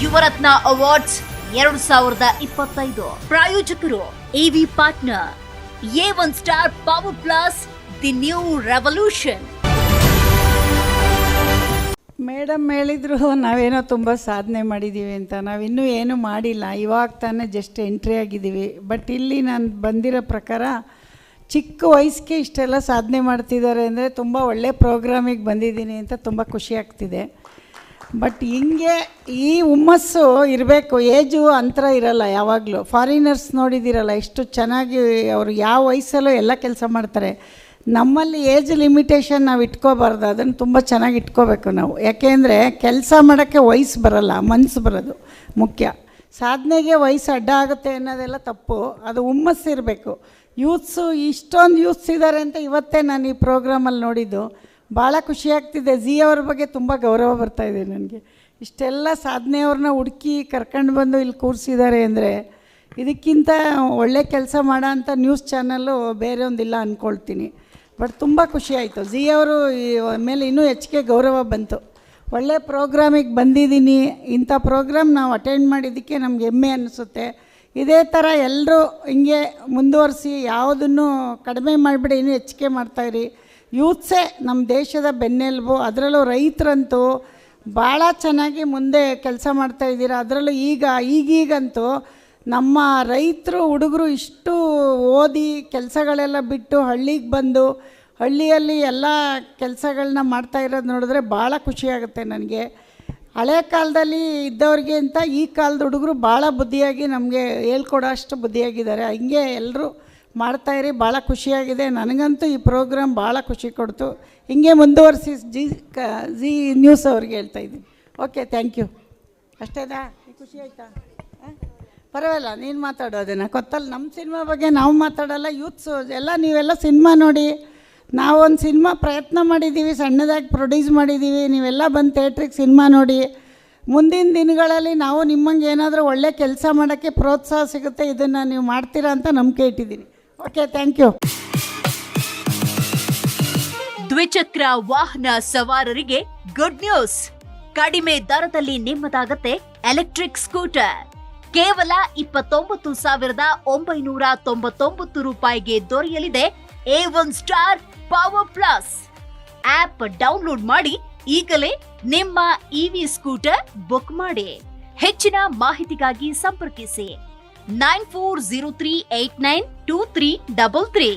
Yuvarathna awards ಎರಡು ಸಾವಿರದ ಇಪ್ಪತ್ತೈದು. ಪ್ರಾಯೋಜಕರು AV partner A one star power plus the new revolution madam ಹೇಳಿದ್ರು, ನಾವೇನೋ ತುಂಬ ಸಾಧನೆ ಮಾಡಿದ್ದೀವಿ ಅಂತ. ನಾವಿನ್ನೂ ಏನೂ ಮಾಡಿಲ್ಲ. ಇವಾಗ ತಾನೇ ಜಸ್ಟ್ ಎಂಟ್ರಿ ಆಗಿದ್ದೀವಿ. ಬಟ್ ಇಲ್ಲಿ ನಾನು ಬಂದಿರೋ ಪ್ರಕಾರ, ಚಿಕ್ಕ ವಯಸ್ಸಿಗೆ ಇಷ್ಟೆಲ್ಲ ಸಾಧನೆ ಮಾಡ್ತಿದ್ದಾರೆ ಅಂದರೆ ತುಂಬ ಒಳ್ಳೆ ಪ್ರೋಗ್ರಾಮಿಗೆ ಬಂದಿದ್ದೀನಿ ಅಂತ ತುಂಬ ಖುಷಿ ಆಗ್ತಿದೆ. ಬಟ್ ಹಿಂಗೆ ಈ ಹುಮ್ಮಸ್ಸು ಇರಬೇಕು, ಏಜು ಅಂತರ ಇರಲ್ಲ ಯಾವಾಗಲೂ. ಫಾರಿನರ್ಸ್ ನೋಡಿದ್ದೀರಲ್ಲ ಎಷ್ಟು ಚೆನ್ನಾಗಿ ಅವರು ಯಾವ ವಯಸ್ಸಲ್ಲೂ ಎಲ್ಲ ಕೆಲಸ ಮಾಡ್ತಾರೆ. ನಮ್ಮಲ್ಲಿ ಏಜ್ ಲಿಮಿಟೇಷನ್ ನಾವು ಇಟ್ಕೋಬಾರ್ದು, ಅದನ್ನು ತುಂಬ ಚೆನ್ನಾಗಿ ಇಟ್ಕೋಬೇಕು ನಾವು. ಯಾಕೆಂದರೆ ಕೆಲಸ ಮಾಡೋಕ್ಕೆ ವಯಸ್ಸು ಬರಲ್ಲ ಮನಸ್ಸು ಬರೋದು ಮುಖ್ಯ. ಸಾಧನೆಗೆ ವಯಸ್ಸು ಅಡ್ಡ ಆಗುತ್ತೆ ಅನ್ನೋದೆಲ್ಲ ತಪ್ಪು, ಅದು ಹುಮ್ಮಸ್ಸಿರಬೇಕು ಯೂತ್ಸು ಇಷ್ಟೊಂದು ಯೂತ್ಸ್ ಇದ್ದಾರೆ ಅಂತ ಇವತ್ತೇ ನಾನು ಈ ಪ್ರೋಗ್ರಾಮಲ್ಲಿ ನೋಡಿದ್ದು. ಭಾಳ ಖುಷಿ ಆಗ್ತಿದೆ. ಝಿ ಅವ್ರ ಬಗ್ಗೆ ತುಂಬ ಗೌರವ ಬರ್ತಾ ಇದೆ ನನಗೆ. ಇಷ್ಟೆಲ್ಲ ಸಾಧನೆಯವ್ರನ್ನ ಹುಡುಕಿ ಕರ್ಕೊಂಡು ಬಂದು ಇಲ್ಲಿ ಕೂರಿಸಿದ್ದಾರೆ ಅಂದರೆ ಇದಕ್ಕಿಂತ ಒಳ್ಳೆ ಕೆಲಸ ಮಾಡೋ ಅಂಥ ನ್ಯೂಸ್ ಚಾನಲ್ಲು ಬೇರೆ ಒಂದಿಲ್ಲ ಅಂದ್ಕೊಳ್ತೀನಿ ಬಟ್ ತುಂಬ ಖುಷಿ ಆಯಿತು. ಝೀ ಅವರು ಮೇಲೆ ಇನ್ನೂ ಹೆಚ್ಚಿಗೆ ಗೌರವ ಬಂತು. ಒಳ್ಳೆ ಪ್ರೋಗ್ರಾಮಿಗೆ ಬಂದಿದ್ದೀನಿ. ಇಂಥ ಪ್ರೋಗ್ರಾಮ್ ನಾವು ಅಟೆಂಡ್ ಮಾಡಿದ್ದಕ್ಕೆ ನಮ್ಗೆ ಹೆಮ್ಮೆ ಅನಿಸುತ್ತೆ. ಇದೇ ಥರ ಎಲ್ಲರೂ ಹಿಂಗೆ ಮುಂದುವರಿಸಿ ಯಾವುದನ್ನು ಕಡಿಮೆ ಮಾಡಿಬಿಡಿ, ಇನ್ನೂ ಹೆಚ್ಚಿಗೆ ಮಾಡ್ತಾಯಿರಿ ಯೂತ್ಸೇ ನಮ್ಮ ದೇಶದ ಬೆನ್ನೆಲುಬು, ಅದರಲ್ಲೂ ರೈತರಂತೂ ಭಾಳ ಚೆನ್ನಾಗಿ ಮುಂದೆ ಕೆಲಸ ಮಾಡ್ತಾ ಇದ್ದೀರಾ? ಅದರಲ್ಲೂ ಈಗ, ಈಗೀಗಂತೂ ನಮ್ಮ ರೈತರು, ಹುಡುಗರು ಇಷ್ಟು ಓದಿ ಕೆಲಸಗಳೆಲ್ಲ ಬಿಟ್ಟು ಹಳ್ಳಿಗೆ ಬಂದು ಹಳ್ಳಿಯಲ್ಲಿ ಎಲ್ಲ ಕೆಲಸಗಳನ್ನ ಮಾಡ್ತಾ ಇರೋದು ನೋಡಿದ್ರೆ ಭಾಳ ಖುಷಿಯಾಗುತ್ತೆ ನನಗೆ. ಹಳೆ ಕಾಲದಲ್ಲಿ ಇದ್ದವ್ರಿಗೆ ಅಂತ ಈ ಕಾಲದ ಹುಡುಗರು ಭಾಳ ಬುದ್ಧಿಯಾಗಿ ನಮಗೆ ಹೇಳ್ಕೊಡೋ ಅಷ್ಟು ಬುದ್ಧಿಯಾಗಿದ್ದಾರೆ. ಹಿಂಗೆ ಎಲ್ಲರೂ ಮಾಡ್ತಾಯಿರಿ ಭಾಳ ಖುಷಿಯಾಗಿದೆ. ನನಗಂತೂ ಈ ಪ್ರೋಗ್ರಾಮ್ ಭಾಳ ಖುಷಿ ಕೊಡ್ತು. ಹಿಂಗೆ ಮುಂದುವರಿಸಿ ಜಿ ಕ, ಜಿ ನ್ಯೂಸ್ ಅವ್ರಿಗೆ ಹೇಳ್ತಾ ಇದ್ದೀನಿ. ಓಕೆ ಥ್ಯಾಂಕ್ ಯು ಅಷ್ಟೇನಾ ಖುಷಿ ಆಯಿತಾ? ಪರವಾಗಿಲ್ಲ, ನೀನು ಮಾತಾಡೋ ಅದನ್ನು. ಕೊತ್ತಲ್ಲಿ ನಮ್ಮ ಸಿನಿಮಾ ಬಗ್ಗೆ ನಾವು ಮಾತಾಡಲ್ಲ ಯೂತ್ಸು ಎಲ್ಲ ನೀವೆಲ್ಲ ಸಿನಿಮಾ ನೋಡಿ. ನಾವೊಂದು ಸಿನಿಮಾ ಪ್ರಯತ್ನ ಮಾಡಿದ್ದೀವಿ ಸಣ್ಣದಾಗಿ ಪ್ರೊಡ್ಯೂಸ್ ಮಾಡಿದ್ದೀವಿ ನೀವೆಲ್ಲ ಬಂದು ಥಿಯೇಟ್ರಿಗೆ ಸಿನಿಮಾ ನೋಡಿ. ಮುಂದಿನ ದಿನಗಳಲ್ಲಿ ನಾವು ನಿಮ್ಮಂಗೆ ಏನಾದರೂ ಒಳ್ಳೆ ಕೆಲಸ ಮಾಡೋಕ್ಕೆ ಪ್ರೋತ್ಸಾಹ ಸಿಗುತ್ತೆ, ಇದನ್ನು ನೀವು ಮಾಡ್ತೀರಾ ಅಂತ ನಂಬಿಕೆ ಇಟ್ಟಿದ್ದೀನಿ. ಓಕೆ ಥ್ಯಾಂಕ್ ಯು ದ್ವಿಚಕ್ರ ವಾಹನ ಸವಾರರಿಗೆ ಗುಡ್ ನ್ಯೂಸ್ ಕಡಿಮೆ ದರದಲ್ಲಿ ನಿಮ್ಮದಾಗತ್ತೆ ಎಲೆಕ್ಟ್ರಿಕ್ ಸ್ಕೂಟರ್ ಕೇವಲ ಇಪ್ಪತ್ತೊಂಬತ್ತು ಸಾವಿರದ ಒಂಬೈನೂರ ತೊಂಬತ್ತೊಂಬತ್ತು ರೂಪಾಯಿಗೆ ದೊರೆಯಲಿದೆ A one star power plus app download ಮಾಡಿ ಈಗಲೇ ನಿಮ್ಮ ಇವಿ ಸ್ಕೂಟರ್ ಬುಕ್ ಮಾಡಿ. ಹೆಚ್ಚಿನ ಮಾಹಿತಿಗಾಗಿ ಸಂಪರ್ಕಿಸಿ. nine four zero three eight nine two three double three